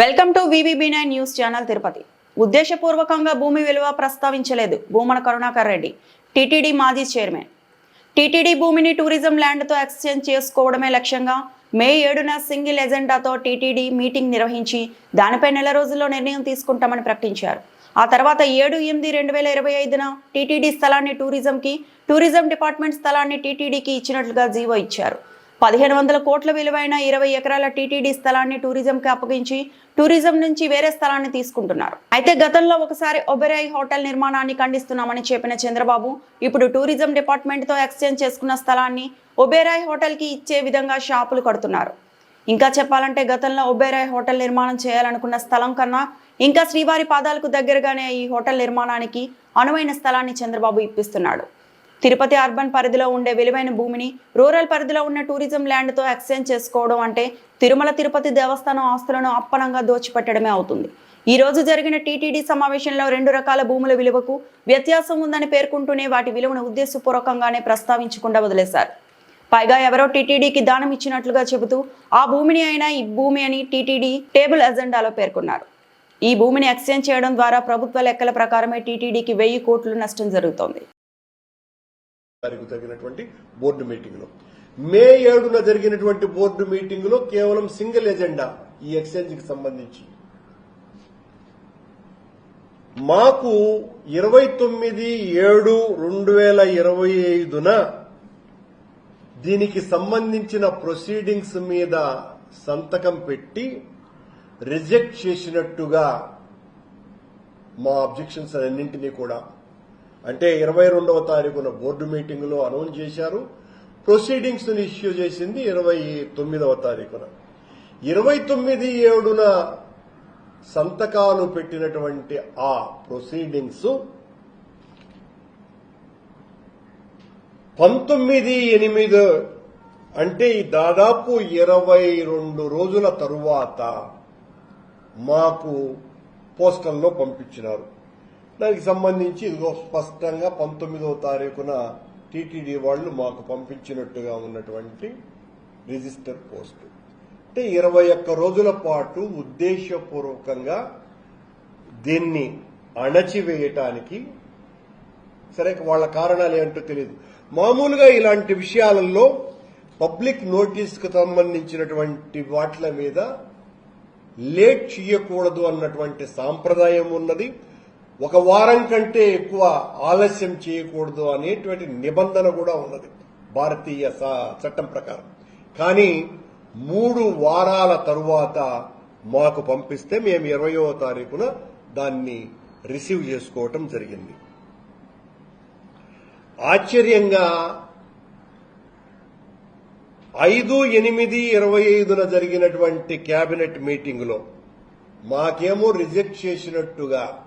Welcome to VVB nine news channel Tirupati. ఉద్దేశపూర్వకంగా భూమి విలువ ప్రస్తావించలేదు భూమన కరుణాకర్ రెడ్డి టీటీడీ మాజీ చైర్మన్. టీటీడీ భూమిని టూరిజం ల్యాండ్తో ఎక్స్చేంజ్ చేసుకోవడమే లక్ష్యంగా మే ఏడున సింగిల్ ఎజెండాతో టీటీడీ మీటింగ్ నిర్వహించి దానిపై నెల రోజుల్లో నిర్ణయం తీసుకుంటామని ప్రకటించారు. ఆ తర్వాత ఏడు ఎనిమిది రెండు వేల ఇరవై ఐదున టీటీడీ స్థలాన్ని టూరిజంకి టూరిజం డిపార్ట్మెంట్ స్థలాన్ని టీటీడీకి ఇచ్చినట్లుగా జీవో ఇచ్చారు. పదిహేను వందల కోట్ల విలువైన ఇరవై ఎకరాల టీటీడీ స్థలాన్ని టూరిజంకి అప్పగించి టూరిజం నుంచి వేరే స్థలాన్ని తీసుకుంటున్నారు. అయితే గతంలో ఒకసారి ఒబెరాయ్ హోటల్ నిర్మాణాన్ని ఖండిస్తున్నామని చెప్పిన చంద్రబాబు ఇప్పుడు టూరిజం డిపార్ట్మెంట్తో ఎక్స్చేంజ్ చేసుకున్న స్థలాన్ని ఒబెరాయ్ హోటల్కి ఇచ్చే విధంగా షాపులు కడుతున్నారు. ఇంకా చెప్పాలంటే గతంలో ఒబెరాయ్ హోటల్ నిర్మాణం చేయాలనుకున్న స్థలం కన్నా ఇంకా శ్రీవారి పాదాలకు దగ్గరగానే ఈ హోటల్ నిర్మాణానికి అనువైన స్థలాన్ని చంద్రబాబు ఇప్పిస్తున్నాడు. తిరుపతి అర్బన్ పరిధిలో ఉండే విలువైన భూమిని రూరల్ పరిధిలో ఉన్న టూరిజం ల్యాండ్తో ఎక్స్చేంజ్ చేసుకోవడం అంటే తిరుమల తిరుపతి దేవస్థానం ఆస్తులను అప్పనంగా దోచిపెట్టడమే అవుతుంది. ఈ రోజు జరిగిన టీటీడీ సమావేశంలో రెండు రకాల భూముల విలువకు వ్యత్యాసం ఉందని పేర్కొంటూనే వాటి విలువను ఉద్దేశపూర్వకంగానే ప్రస్తావించకుండా వదిలేశారు. పైగా ఎవరో టీటీడీకి దానం ఇచ్చినట్లుగా చెబుతూ ఆ భూమిని అయినా ఈ భూమి అని టీటీడీ టేబుల్ ఎజెండాలో పేర్కొన్నారు. ఈ భూమిని ఎక్స్చేంజ్ చేయడం ద్వారా ప్రభుత్వ లెక్కల ప్రకారమే టీటీడీకి వెయ్యి కోట్లు నష్టం జరుగుతోంది. తారీఖు జరిగినటువంటి బోర్డు మీటింగ్లో మే ఏడున జరిగినటువంటి బోర్డు మీటింగ్లో కేవలం సింగిల్ ఎజెండా ఈ ఎక్స్చేంజ్కి సంబంధించి. మాకు ఇరవై తొమ్మిది ఏడు రెండు వేల ఇరవై ఐదున దీనికి సంబంధించిన ప్రొసీడింగ్స్ మీద సంతకం పెట్టి రిజెక్ట్ చేసినట్టుగా మా అబ్జెక్షన్స్ అన్నింటినీ కూడా అంటే ఇరవై రెండవ తారీఖున బోర్డు మీటింగ్లో అనౌన్స్ చేశారు. ప్రొసీడింగ్స్ ఇష్యూ చేసింది ఇరవై తొమ్మిదవ తారీఖున. ఇరవై తొమ్మిది ఏడున సంతకాలు పెట్టినటువంటి ఆ ప్రొసీడింగ్స్ పంతొమ్మిది ఎనిమిది అంటే దాదాపు ఇరవై రెండు రోజుల తరువాత మాకు పోస్టల్లో పంపించినారు. దానికి సంబంధించి ఇదిగో స్పష్టంగా పంతొమ్మిదవ తారీఖున టీటీడీ వాళ్ళు మాకు పంపించినట్టుగా ఉన్నటువంటి రిజిస్టర్ పోస్ట్. అంటే ఇరవై ఒక్క రోజుల పాటు ఉద్దేశపూర్వకంగా దీన్ని అణచివేయటానికి సరే వాళ్ళ కారణాలు ఏంటో తెలియదు మామూలుగా ఇలాంటి విషయాలలో పబ్లిక్ నోటీస్కు సంబంధించినటువంటి వాట్ల మీద లేట్ చేయకూడదు అన్నటువంటి సాంప్రదాయం ఉన్నది. ఒక వారం కంటే ఎక్కువ ఆలస్యం చేయకూడదు అనేటువంటి నిబంధన కూడా ఉన్నది భారతీయ చట్టం ప్రకారం. కానీ మూడు వారాల తరువాత మాకు పంపిస్తే మేము ఇరవయో తారీఖున దాన్ని రిసీవ్ చేసుకోవటం జరిగింది. ఆశ్చర్యంగా ఐదు ఎనిమిది ఇరవై ఐదున జరిగినటువంటి కేబినెట్ మీటింగ్లో మాకేమో రిజెక్ట్ చేసినట్టుగా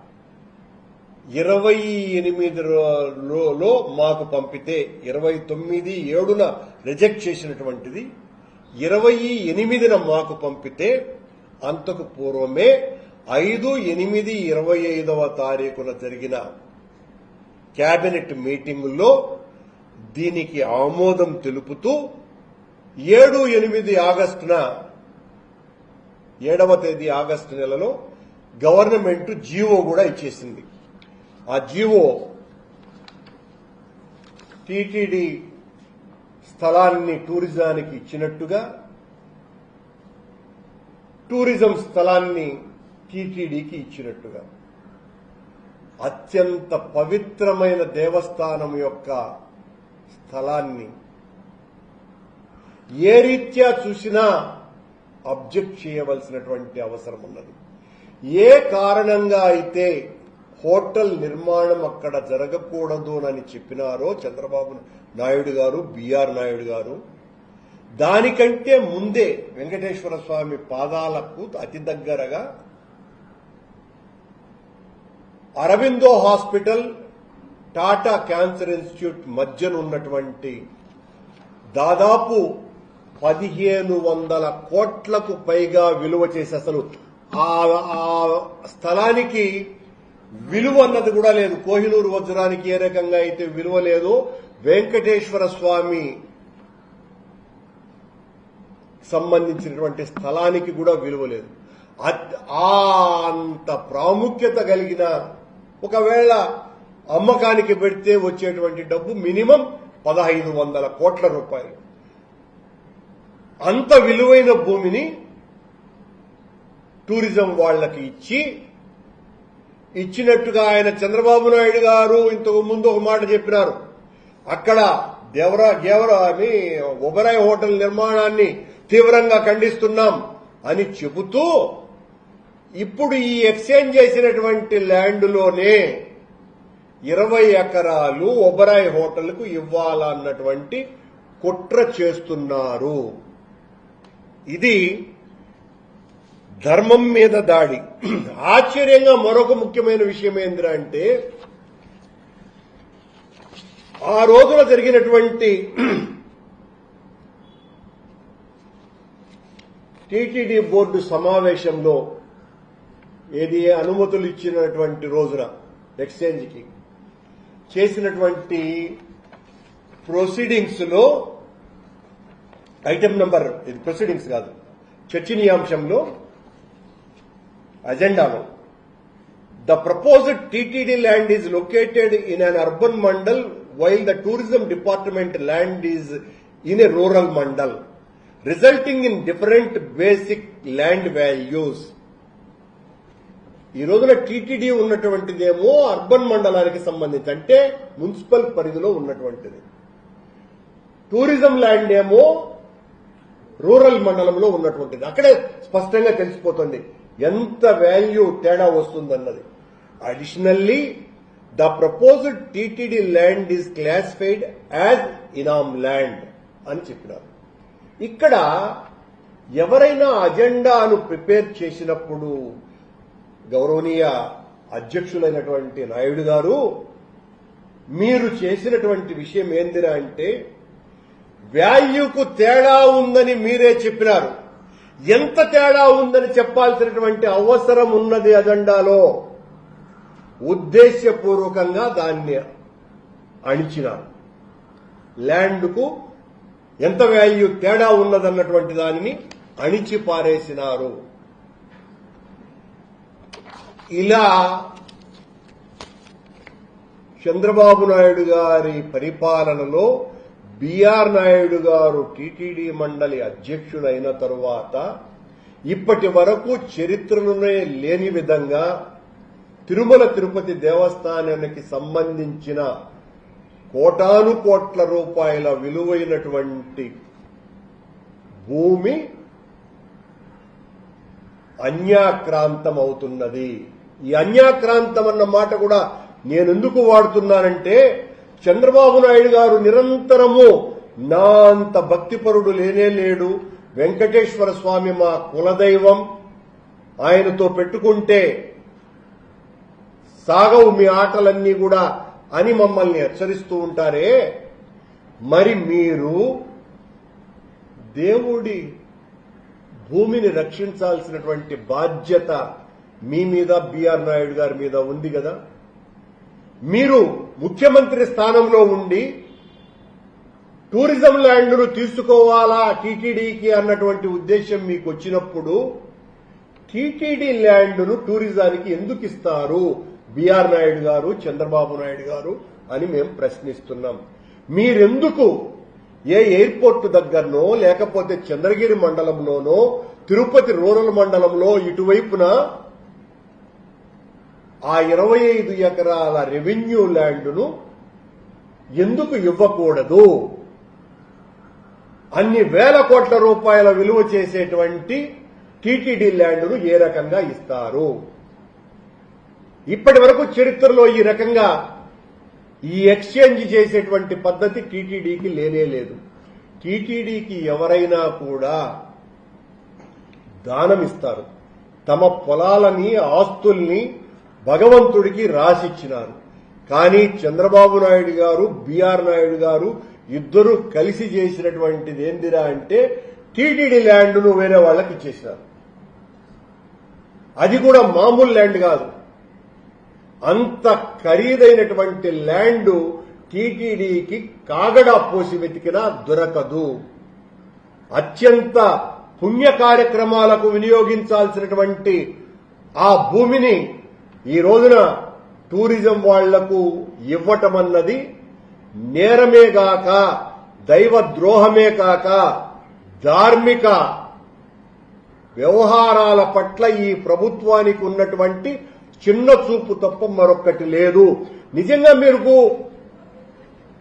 ఇరవై ఎనిమిది లో మాకు పంపితే ఇరవై తొమ్మిది ఏడున రిజెక్ట్ చేసినటువంటిది ఇరవై ఎనిమిదిన మాకు పంపితే అంతకు పూర్వమే ఐదు ఎనిమిది ఇరవై ఐదవ తారీఖున జరిగిన కేబినెట్ మీటింగుల్లో దీనికి ఆమోదం తెలుపుతూ ఏడు ఎనిమిది ఆగస్టున ఏడవ తేదీ ఆగస్టు నెలలో గవర్నమెంట్ జీవో కూడా ఇచ్చేసింది. ఆ జీవో టీటీడీ స్థలాన్ని టూరిజానికి ఇచ్చినట్టుగా టూరిజం స్థలాన్ని టీటీడీకి ఇచ్చినట్టుగా. అత్యంత పవిత్రమైన దేవస్థానం యొక్క స్థలాన్ని ఏ రీత్యా చూసినా అబ్జెక్ట్ చేయవలసినటువంటి అవసరం ఉన్నది. ఏ కారణంగా అయితే హోటల్ నిర్మాణం అక్కడ జరగకూడదు అని చెప్పినారో చంద్రబాబు నాయుడు గారు బిఆర్ నాయుడు గారు. దానికంటే ముందే వెంకటేశ్వర స్వామి పాదాలకు అతి దగ్గరగా Aurobindo hospital Tata cancer institute మధ్యనున్నటువంటి దాదాపు పదిహేను వందల కోట్లకు పైగా విలువ చేసి అసలు ఆ స్థలానికి విలువ అన్నది కూడా లేదు. కోహినూరు వజ్రానికి ఏ రకంగా అయితే విలువ లేదో వెంకటేశ్వర స్వామి సంబంధించినటువంటి స్థలానికి కూడా విలువ లేదు. ఆ అంత ప్రాముఖ్యత కలిగిన ఒకవేళ అమ్మకానికి పెడితే వచ్చేటువంటి డబ్బు మినిమం పదహైదు వందల కోట్ల రూపాయలు. అంత విలువైన భూమిని టూరిజం వాళ్ళకి ఇచ్చి ఇచ్చినట్టుగా ఆయన చంద్రబాబు నాయుడు గారు ఇంతకు ముందు ఒక మాట చెప్పినారు. అక్కడ దేవరా గేవరా ఒబరాయ్ హోటల్ నిర్మాణాన్ని తీవ్రంగా ఖండిస్తున్నాం అని చెబుతూ ఇప్పుడు ఈ ఎక్స్చేంజ్ చేసినటువంటి ల్యాండ్లోనే ఇరవై ఎకరాలు ఒబరాయ్ హోటల్కు ఇవ్వాలన్నటువంటి కుట్ర చేస్తున్నారు. ఇది ధర్మం మీద దాడి. ఆశ్చర్యంగా మరొక ముఖ్యమైన విషయం ఏంద్రా అంటే ఆ రోజున జరిగినటువంటి టీటీడీ బోర్డు సమావేశంలో ఏది అనుమతులు ఇచ్చినటువంటి రోజున ఎక్స్చేంజ్కి చేసినటువంటి ప్రొసీడింగ్స్లో ఐటమ్ నంబర్ ఇది ప్రొసీడింగ్స్ కాదు చర్చనీయాంశంలో అజెండాలో. The proposed TTD land is located in an urban mandal while the tourism department land is in a rural mandal resulting in different basic land values ఈ రోజున టీటీడీ ఉన్నటువంటిదేమో అర్బన్ మండలానికి సంబంధించి అంటే municipal పరిధిలో ఉన్నటువంటిది. టూరిజం ల్యాండ్ ఏమో rural మండలంలో ఉన్నటువంటిది. అక్కడే స్పష్టంగా తెలిసిపోతుంది. ఎంత వాల్యూ తేడా వస్తుందన్నది. Additionally the proposed TTD land is classified as inam land అని చెప్పినారు. ఇక్కడ ఎవరైనా అజెండాను ప్రిపేర్ చేసినప్పుడు గౌరవనీయ అధ్యక్షులైనటువంటి నాయుడు గారు మీరు చేసినటువంటి విషయం ఏందిరా అంటే వాల్యూకు తేడా ఉందని మీరే చెప్పినారు. ఎంత తేడా ఉందని చెప్పాల్సినటువంటి అవసరం ఉన్నది అజెండాలో ఉద్దేశ్యపూర్వకంగా దాన్ని అణిచినారు. ల్యాండ్కు ఎంత వాల్యూ తేడా ఉన్నదన్నటువంటి దానిని అణిచి పారేసినారు. ఇలా చంద్రబాబు నాయుడు గారి పరిపాలనలో బిఆర్ నాయుడు గారు టీటీడీ మండలి అధ్యక్షుడైన తరువాత ఇప్పటి వరకు చరిత్రలోనే లేని విధంగా తిరుమల తిరుపతి దేవస్థానానికి సంబంధించిన కోటాను కోట్ల రూపాయల విలువైనటువంటి భూమి అన్యాక్రాంతం అవుతున్నది ఈ అన్యాక్రాంతం అన్న మాట కూడా నేనెందుకు వాడుతున్నానంటే చంద్రబాబు నాయుడు గారు నిరంతరము నా అంత భక్తిపరుడు లేనే లేడు. వెంకటేశ్వర స్వామి మా కులదైవం. ఆయనతో పెట్టుకుంటే సాగవు మీ ఆటలన్నీ కూడా అని మమ్మల్ని హెచ్చరిస్తూ ఉంటారే. మరి మీరు దేవుడి భూమిని రక్షించాల్సినటువంటి బాధ్యత మీ మీద బిఆర్ నాయుడు గారి మీద ఉంది కదా. మీరు ముఖ్యమంత్రి స్థానంలో ఉండి టూరిజం ల్యాండ్ను తీసుకోవాలా టీటీడీకి అన్నటువంటి ఉద్దేశం మీకు వచ్చినప్పుడు టీటీడీ ల్యాండ్ను టూరిజానికి ఎందుకు ఇస్తారు? బీఆర్ నాయుడు గారు చంద్రబాబు నాయుడు గారు అని మేము ప్రశ్నిస్తున్నాం. మీరెందుకు ఏ ఎయిర్పోర్ట్ దగ్గరనో లేకపోతే చంద్రగిరి మండలంలోనో తిరుపతి రూరల్ మండలంలో ఇటువైపున ఆ ఇరవై ఐదు ఎకరాల రెవెన్యూ ల్యాండ్ను ఎందుకు ఇవ్వకూడదు? అన్ని వేల కోట్ల రూపాయల విలువ చేసేటువంటి టీటీడీ ల్యాండ్ను ఏ రకంగా ఇస్తారు? ఇప్పటి వరకు చరిత్రలో ఈ రకంగా ఈ ఎక్స్చేంజ్ చేసేటువంటి పద్ధతి టీటీడీకి లేనే లేదు. టీటీడీకి ఎవరైనా కూడా దానమిస్తారు తమ పొలాలని ఆస్తుల్ని భగవంతుడికి రాసిచ్చినారు. కానీ చంద్రబాబు నాయుడు గారు బీఆర్ నాయుడు గారు ఇద్దరు కలిసి చేసినటువంటిది ఏందిరా అంటే టీటీడీ ల్యాండ్ను వేరే వాళ్ళకి ఇచ్చేసినారు. అది కూడా మామూలు ల్యాండ్ కాదు. అంత ఖరీదైనటువంటి ల్యాండ్ టీటీడీకి కాగడా పోసి వెతికినా దొరకదు. అత్యంత పుణ్య కార్యక్రమాలకు వినియోగించాల్సినటువంటి ఆ భూమిని ఈ రోజున టూరిజం వాళ్ళకు ఇవ్వటం అన్నది నేరమే గాక దైవ ద్రోహమే కాక ధార్మిక వ్యవహారాల పట్ల ఈ ప్రభుత్వానికి ఉన్నటువంటి చిన్న చూపు తప్ప మరొక్కటి లేదు. నిజంగా మీరు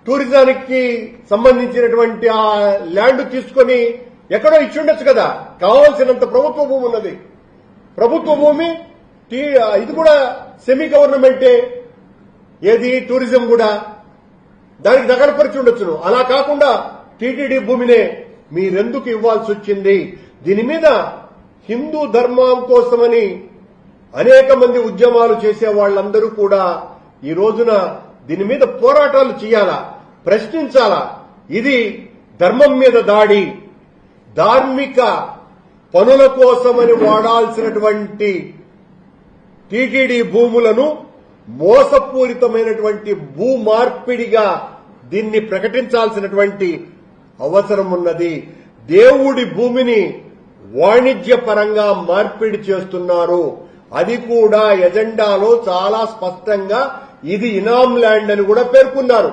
టూరిజానికి సంబంధించినటువంటి ఆ ల్యాండ్ తీసుకొని ఎక్కడో ఇచ్చిండొచ్చు కదా. కావాల్సినంత ప్రభుత్వ భూమి ఉన్నది. ప్రభుత్వ భూమి టీ- ఇది కూడా సెమీ గవర్నమెంటే ఏది? టూరిజం కూడా. దానికి నగరపరిచి ఉండొచ్చును. అలా కాకుండా టీటీడీ భూమినే మీరెందుకు ఇవ్వాల్సి వచ్చింది దీని మీద హిందూ ధర్మం కోసమని అనేక మంది ఉద్యమాలు చేసే వాళ్ళందరూ కూడా ఈ రోజున దీని మీద పోరాటాలు చేయాలా? ప్రశ్నించాలా? ఇది ధర్మం మీద దాడి. ధార్మిక పనుల కోసమని వాడాల్సినటువంటి టీటీడీ భూములను మోసపూరితమైనటువంటి భూ మార్పిడిగా దీన్ని ప్రకటించాల్సినటువంటి అవసరం ఉన్నది. దేవుడి భూమిని వాణిజ్యపరంగా మార్పిడి చేస్తున్నారు. అది కూడా ఎజెండాలో చాలా స్పష్టంగా ఇది ఇనాం ల్యాండ్ అని కూడా పేర్కొన్నారు.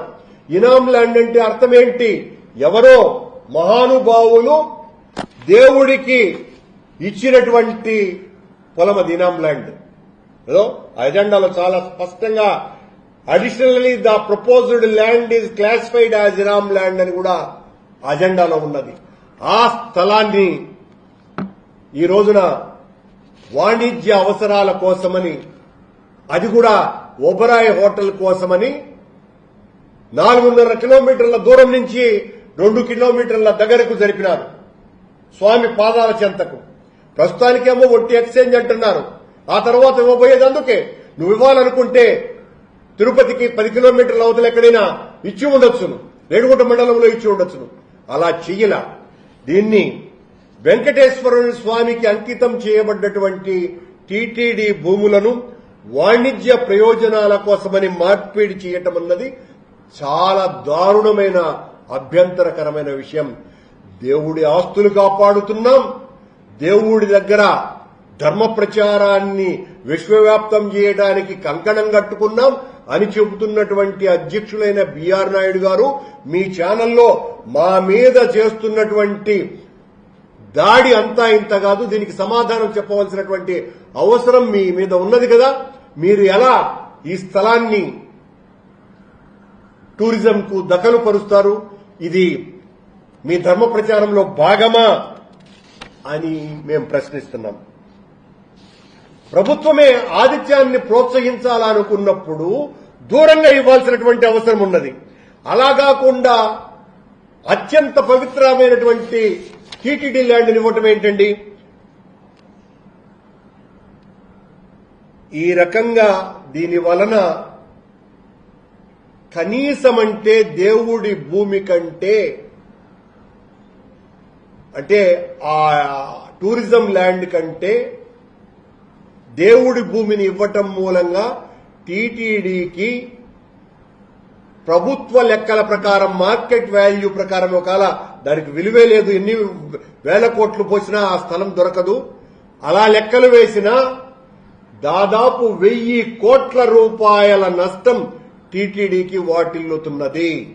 ఇనాం ల్యాండ్ అంటే అర్థం ఏంటి ఎవరో మహానుభావులు దేవుడికి ఇచ్చినటువంటి పొలం అది ఇనాం ల్యాండ్. ఏదో అజెండాలో చాలా స్పష్టంగా additionally the proposed land is classified as inam land అని కూడా అజెండాలో ఉన్నది. ఆ స్థలాన్ని ఈ రోజున వాణిజ్య అవసరాల కోసమని అది కూడా ఒబరాయ్ హోటల్ కోసమని నాలుగున్నర కిలోమీటర్ల దూరం నుంచి రెండు కిలోమీటర్ల దగ్గరకు జరిపినారు. స్వామి పాదాల చెంతకు. ప్రస్తుతానికేమో ఒట్టి ఎక్స్చేంజ్ అంటున్నారు. ఆ తర్వాత ఇవ్వబోయేది అందుకే. నువ్వు ఇవ్వాలనుకుంటే తిరుపతికి పది కిలోమీటర్ల అవతల ఎక్కడైనా ఇచ్చి ఉండొచ్చును. రేణుగుంట మండలంలో ఇచ్చి ఉండొచ్చును. అలా చెయ్యల. దీన్ని వెంకటేశ్వరుని స్వామికి అంకితం చేయబడ్డటువంటి టీటీడీ భూములను వాణిజ్య ప్రయోజనాల కోసమని మార్పిడి చేయటం అన్నది చాలా దారుణమైన అభ్యంతరకరమైన విషయం. దేవుడి ఆస్తులు కాపాడుతున్నాం. దేవుడి దగ్గర ధర్మ ప్రచారాన్ని విశ్వవ్యాప్తం చేయడానికి కంకణం కట్టుకున్నాం అని చెబుతున్నటువంటి అధ్యక్షులైన బిఆర్ నాయుడు గారు మీ ఛానల్లో మా మీద చేస్తున్నటువంటి దాడి అంతా ఇంత కాదు. దీనికి సమాధానం చెప్పవలసినటువంటి అవసరం మీ మీద ఉన్నది కదా. మీరు ఎలా ఈ స్థలాన్ని టూరిజం కు దఖలు పరుస్తారు ఇది మీ ధర్మ ప్రచారంలో భాగమా? అని మేము ప్రశ్నిస్తున్నాం. ప్రభుత్వమే ఆతిథ్యాన్ని ప్రోత్సహించాలనుకున్నప్పుడు దూరంగా ఇవ్వాల్సినటువంటి అవసరం ఉన్నది. అలా కాకుండా అత్యంత పవిత్రమైనటువంటి టీటీడీ ల్యాండ్ని ఇవ్వటం ఏంటండి? ఈ రకంగా దీని వలన కనీసమంటే దేవుడి భూమి కంటే అంటే ఆ టూరిజం ల్యాండ్ కంటే దేవుడి భూమిని ఇవ్వటం మూలంగా టీటీడీకి ప్రభుత్వ లెక్కల ప్రకారం మార్కెట్ వాల్యూ ప్రకారం ఒకవేళ దానికి విలువే లేదు ఎన్ని వేల కోట్లు పోసినా ఆ స్థలం దొరకదు. అలా లెక్కలు వేసినా దాదాపు వెయ్యి కోట్ల రూపాయల నష్టం టీటీడీకి వాటిల్లుతున్నది.